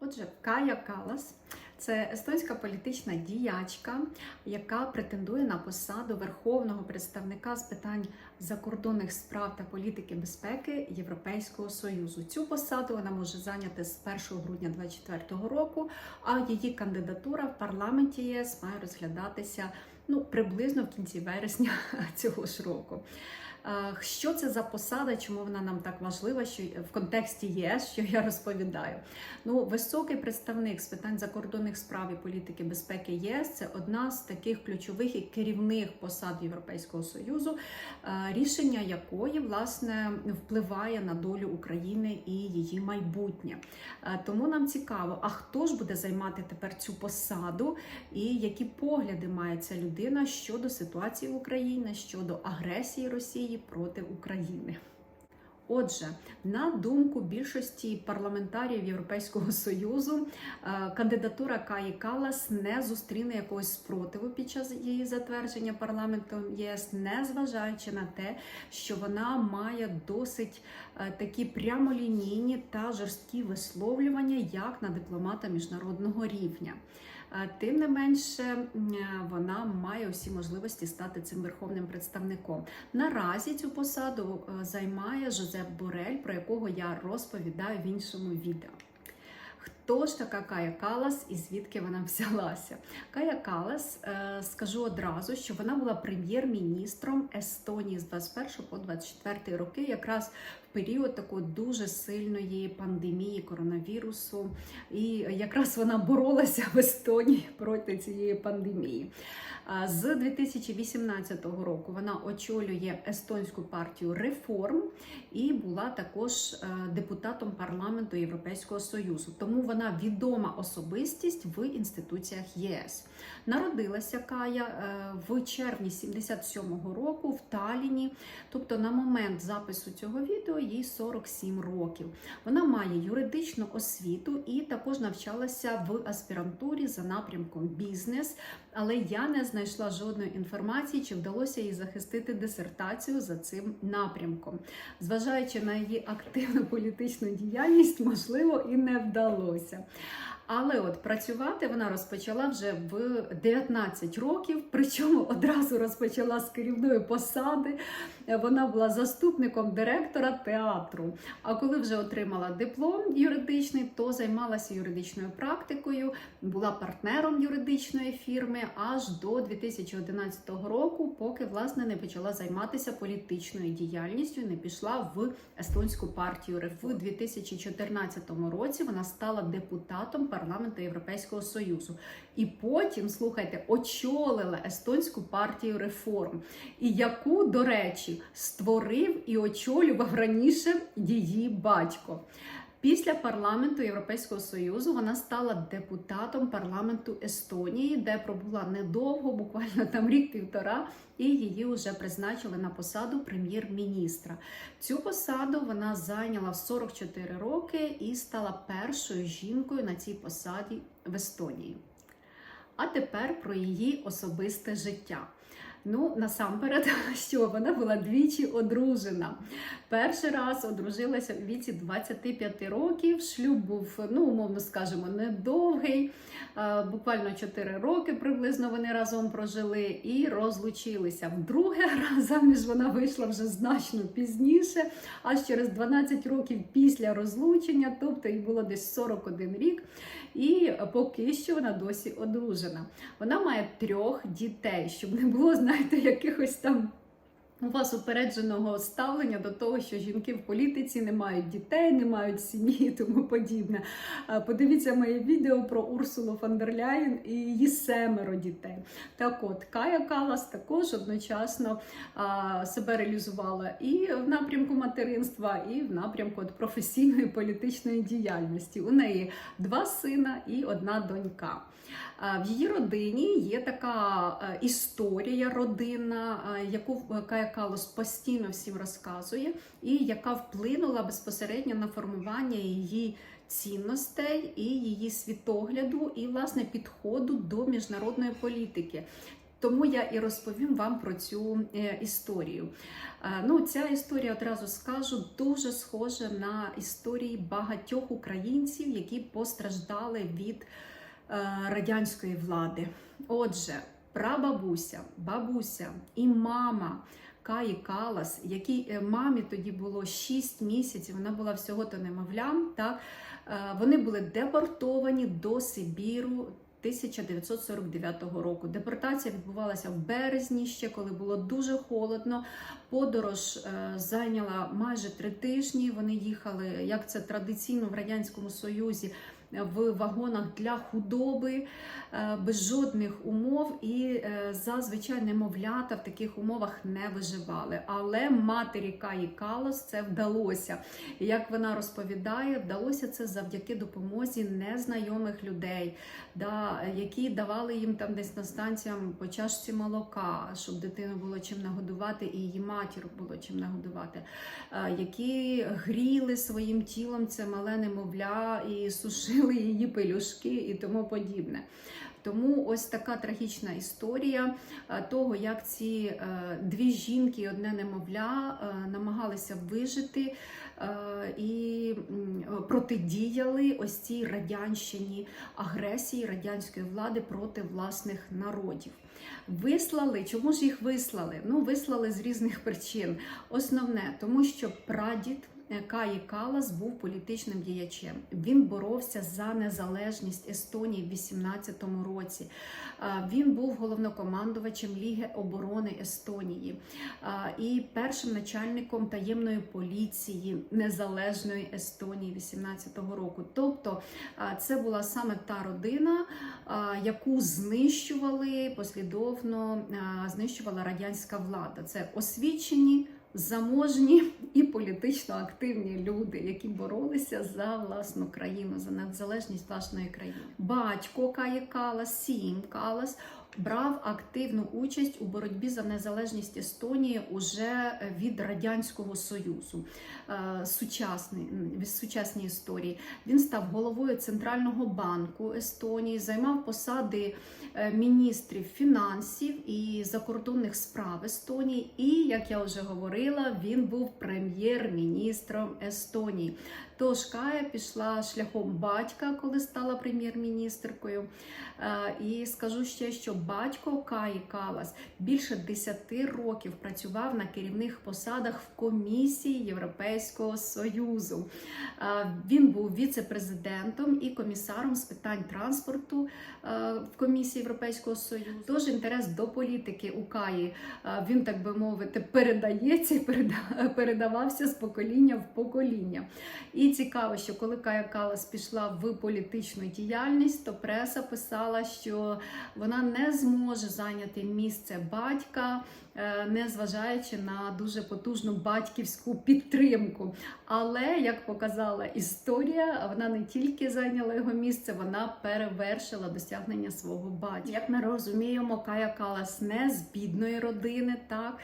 Отже, Кая Калас це естонська політична діячка, яка претендує на посаду верховного представника з питань закордонних справ та політики безпеки Європейського союзу. Цю посаду вона може зайняти з 1 грудня 2024 року. А її кандидатура в парламенті ЄС має розглядатися ну приблизно в кінці вересня цього ж року. Е, Що це за посада? Чому вона нам так важлива? Що в контексті ЄС, що я розповідаю? Ну, високий представник з питань закордонних справ і політики безпеки ЄС це одна з таких ключових і керівних посад Європейського союзу, е, рішення якої власне впливає на долю України і її майбутнє. Е, Тому нам цікаво, а хто ж буде займати тепер цю посаду, і які погляди має ця людина щодо ситуації в Україні, щодо агресії Росії проти України. Отже, на думку більшості парламентарів Європейського союзу, е, кандидатура Каї Калас не зустріне якогось спротиву під час її затвердження парламентом ЄС, не зважаючи на те, що вона має досить е, такі прямолінійні та жорсткі висловлювання, як на дипломата міжнародного рівня. Е, Тим не менше, е, вона має усі можливості стати цим верховним представником. Наразі цю посаду е, займає Жозеп Борель, про якого я розповідаю в іншому відео. Хто ж така Кая Калас і звідки вона взялася? Кая Калас, е, скажу одразу, що вона була прем'єр-міністром Естонії з 21 по 24 роки, якраз в період такої дуже сильної пандемії коронавірусу. І якраз вона боролася в Естонії проти цієї пандемії. З 2018 року вона очолює естонську партію реформ і була також е, депутатом парламенту Європейського союзу. Тому вона відома особистість в інституціях ЄС. Народилася Кая е, в червні 77-го року в Таліні. Тобто, на момент запису цього відео їй 47 років. Вона має юридичну освіту і також навчалася в аспірантурі за напрямком бізнес. Але я не знайшла жодної інформації, чи вдалося їй захистити дисертацію за цим напрямком. Зважаючи на її активну політичну діяльність, можливо, і не вдалося волосся. Але от працювати вона розпочала вже в 19 років, причому одразу розпочала з керівної посади. Вона була заступником директора театру. А коли вже отримала диплом юридичний, то займалася юридичною практикою, була партнером юридичної фірми аж до 2011 року, поки власне не почала займатися політичною діяльністю, не пішла в естонську партію РФ. У 2014 році вона стала депутатом парламенту Європейського союзу. І потім, слухайте, очолила естонську партію реформ, і яку, до речі, створив і очолював раніше її батько. Після парламенту Європейського союзу вона стала депутатом парламенту Естонії, де пробула недовго, буквально там рік-півтора, і її вже призначили на посаду прем'єр-міністра. Цю посаду вона зайняла в 44 роки і стала першою жінкою на цій посаді в Естонії. А тепер про її особисте життя. Ну, насамперед, що вона була двічі одружена. Перший раз одружилася у віці 25 років. Шлюб був, ну, умовно скажемо, недовгий. Е, Буквально 4 роки приблизно вони разом прожили і розлучилися. Вдруге заміж вона вийшла вже значно пізніше, аж через 12 років після розлучення, тобто їй було десь 41 рік. І поки що вона досі одружена. Вона має трьох дітей, щоб не було, знаєте, якихось там. У вас упередженого ставлення до того, що жінки в політиці не мають дітей, не мають сім'ї і тому подібне. Подивіться моє відео про Урсулу фон і її семеро дітей. Так от, Кая Калас також одночасно себе реалізувала і в напрямку материнства, і в напрямку от, професійної політичної діяльності. У неї два сина і одна донька. А, В її родині є така е, історія родинна, е, яку Кая Калос постійно всім розказує, і яка вплинула безпосередньо на формування її цінностей і її світогляду, і власне підходу до міжнародної політики. Тому я і розповім вам про цю е, історію. Е, Ну, ця історія одразу скажу дуже схожа на історії багатьох українців, які постраждали від е, радянської влади. Отже, прабабуся, бабуся і мама. Каї Калас, якій е, мамі тоді було 6 місяців, вона була всього-то немовлям. Так? Е, Вони були депортовані до Сибіру 1949 року. Депортація відбувалася в березні, ще коли було дуже холодно. Подорож е, зайняла майже три тижні. Вони їхали, як це традиційно в Радянському Союзі. В вагонах для худоби е, без жодних умов, і е, зазвичай немовлята в таких умовах не виживали. Але матері Каї Калос це вдалося. Як вона розповідає, вдалося це завдяки допомозі незнайомих людей, да, які давали їм там десь на станціям по чашці молока, щоб дитину було чим нагодувати, і її матір було чим нагодувати, е, які гріли своїм тілом це мале немовля і сушили її пелюшки і тому подібне. Тому ось така трагічна історія е, того, як ці е, дві жінки, і одне немовля е, намагалися вижити і протидіяли ось цій радянщині агресії радянської влади проти власних народів. Вислали, чому ж їх вислали? Ну, вислали з різних причин. Основне, тому що прадід. Е, Каї Калас був політичним діячем. Він боровся за незалежність Естонії в 18-му році. Він був головнокомандувачем Ліги оборони Естонії і першим начальником таємної поліції Незалежної Естонії 18-го року. Тобто це була саме та родина, яку знищували послідовно знищувала радянська влада. Це освічені. Заможні і політично активні люди, які боролися за власну країну, за незалежність власної країни. Батько Каї Калас, Сім Калас, брав активну участь у боротьбі за незалежність Естонії уже від Радянського Союзу. Е, Сучасний, в сучасній історії він став головою Центрального банку Естонії, займав посади е, міністрів фінансів і закордонних справ Естонії. І, як я вже говорила, він був прем'єр-міністром Естонії. Тож Кая пішла шляхом батька, коли стала прем'єр-міністркою. Е, І скажу ще, що батько Каї Калас більше 10 років працював на керівних посадах в комісії Європейського Союзу. Е, Він був віце-президентом і комісаром з питань транспорту е, в комісії Європейського Союзу. Тож інтерес до політики у Каї він, так би мовити, передається і передавався з покоління в покоління. І цікаво, що коли Кая Калас пішла в політичну діяльність, то преса писала, що вона не зможе зайняти місце батька, незважаючи на дуже потужну батьківську підтримку. Але як показала історія, вона не тільки зайняла його місце, вона перевершила досягнення свого батька. Як ми розуміємо, Кая Калас не з бідної родини, так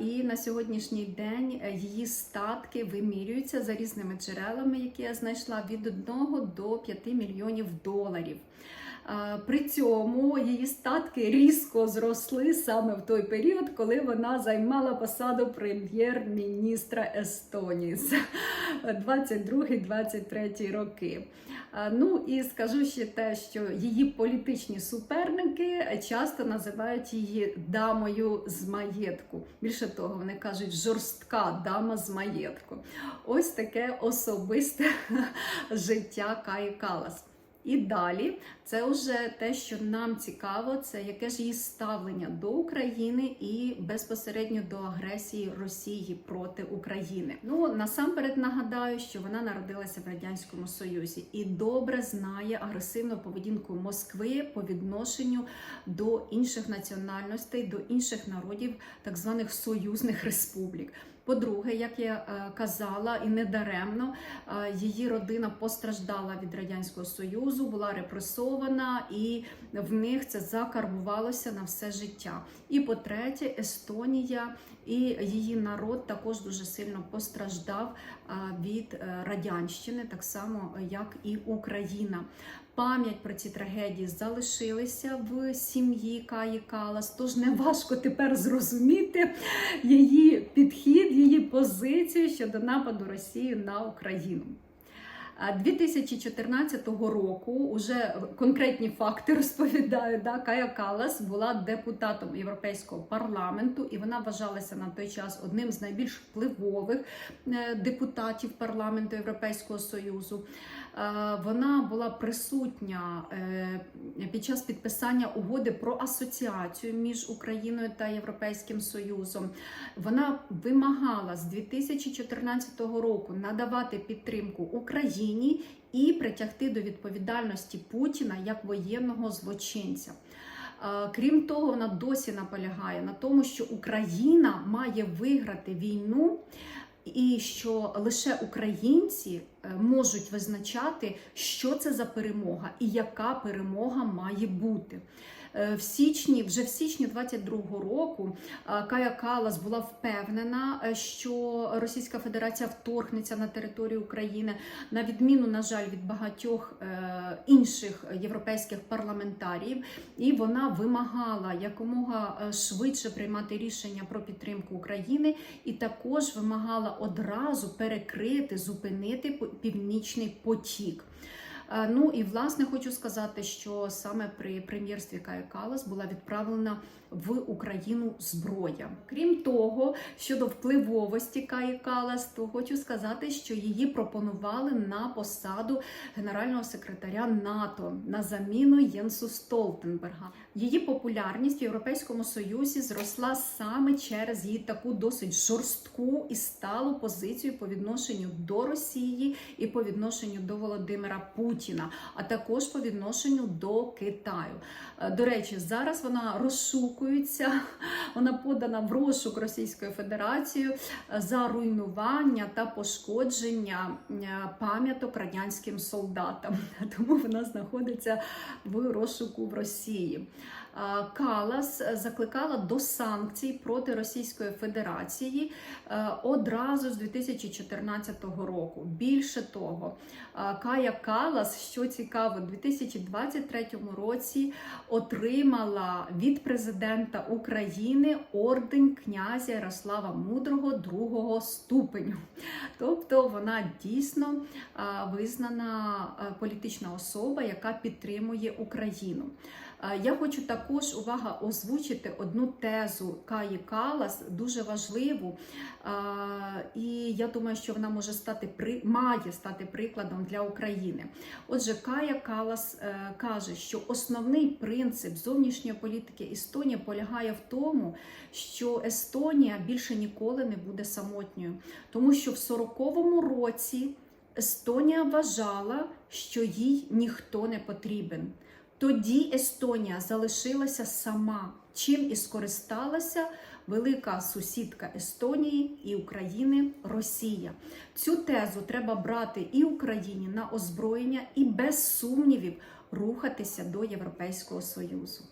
і на сьогоднішній день е, її статки вимірюються за різними джерелами, які я знайшла від 1 до 5 мільйонів доларів. А, При цьому її статки різко зросли саме в той період, коли вона займала посаду прем'єр-міністра Естонії. Це 22-23 роки. Ну і скажу ще те, що її політичні суперники часто називають її дамою з маєтку. Більше того, вони кажуть жорстка дама з маєтку. Ось таке особисте життя Каї Калас. І далі це вже те, що нам цікаво, це яке ж її ставлення до України і безпосередньо до агресії Росії проти України. Ну насамперед нагадаю, що вона народилася в радянському Союзі і добре знає агресивну поведінку Москви по відношенню до інших національностей, до інших народів, так званих союзних республік. По-друге, як я е, казала, і недаремно е, її родина постраждала від радянського союзу, була репресована, і в них це закарбувалося на все життя. І по-третє, Естонія і її народ також дуже сильно постраждав е, від радянщини, так само як і Україна. Пам'ять про ці трагедії залишилися в сім'ї Каї Калас, тож не важко тепер зрозуміти її підхід, її позицію щодо нападу Росії на Україну. 2014 року уже конкретні факти розповідаю. Да, Кая Калас була депутатом Європейського парламенту, і вона вважалася на той час одним з найбільш впливових е, депутатів парламенту Європейського союзу. Е, Вона була присутня е, під час підписання угоди про асоціацію між Україною та Європейським Союзом. Вона вимагала з 2014 року надавати підтримку Україні і притягти до відповідальності Путіна як воєнного злочинця. Е, Крім того, вона досі наполягає на тому, що Україна має виграти війну, і що лише українці е, можуть визначати, що це за перемога і яка перемога має бути. Е, В січні, вже в січні 22-го року, е, Кая Калас була впевнена, е, що Російська Федерація вторгнеться на територію України, на відміну, на жаль, від багатьох інших європейських парламентаріїв, і вона вимагала якомога швидше приймати рішення про підтримку України, і також вимагала одразу перекрити, зупинити північний потік. Е, Ну і власне хочу сказати, що саме при прем'єрстві Кая Калас була відправлена в Україну зброя. Крім того, щодо впливовості Каї Калас, то хочу сказати, що її пропонували на посаду генерального секретаря НАТО на заміну Єнсу Столтенберга. Її популярність в Європейському Союзі зросла саме через її таку досить жорстку і сталу позицію по відношенню до Росії і по відношенню до Володимира Путіна, а також по відношенню до Китаю. Е, До речі, зараз вона розшукується, вона подана в розшук Російською Федерацією е, за руйнування та пошкодження е, пам'яток радянським солдатам. Тому вона знаходиться в розшуку в Росії. Е, Калас закликала до санкцій проти Російської Федерації е, одразу з 2014 року. Більше того, е, Кая Калас, що цікаво, у 2023 році отримала від президента України орден князя Ярослава Мудрого другого ступеню. Тобто вона дійсно е, визнана е, політична особа, яка підтримує Україну. Е, Я хочу також увага озвучити одну тезу Каї Калас, дуже важливу, і я думаю, що вона може стати має стати прикладом для України. Отже, Кая Калас е, каже, що основний принцип зовнішньої політики Естонії полягає в тому, що Естонія більше ніколи не буде самотньою, тому що в 40-му році Естонія вважала, що їй ніхто не потрібен. Тоді Естонія залишилася сама, чим і скористалася велика сусідка Естонії і України Росія. Цю тезу треба брати і Україні на озброєння, і без сумнівів рухатися до Європейського Союзу.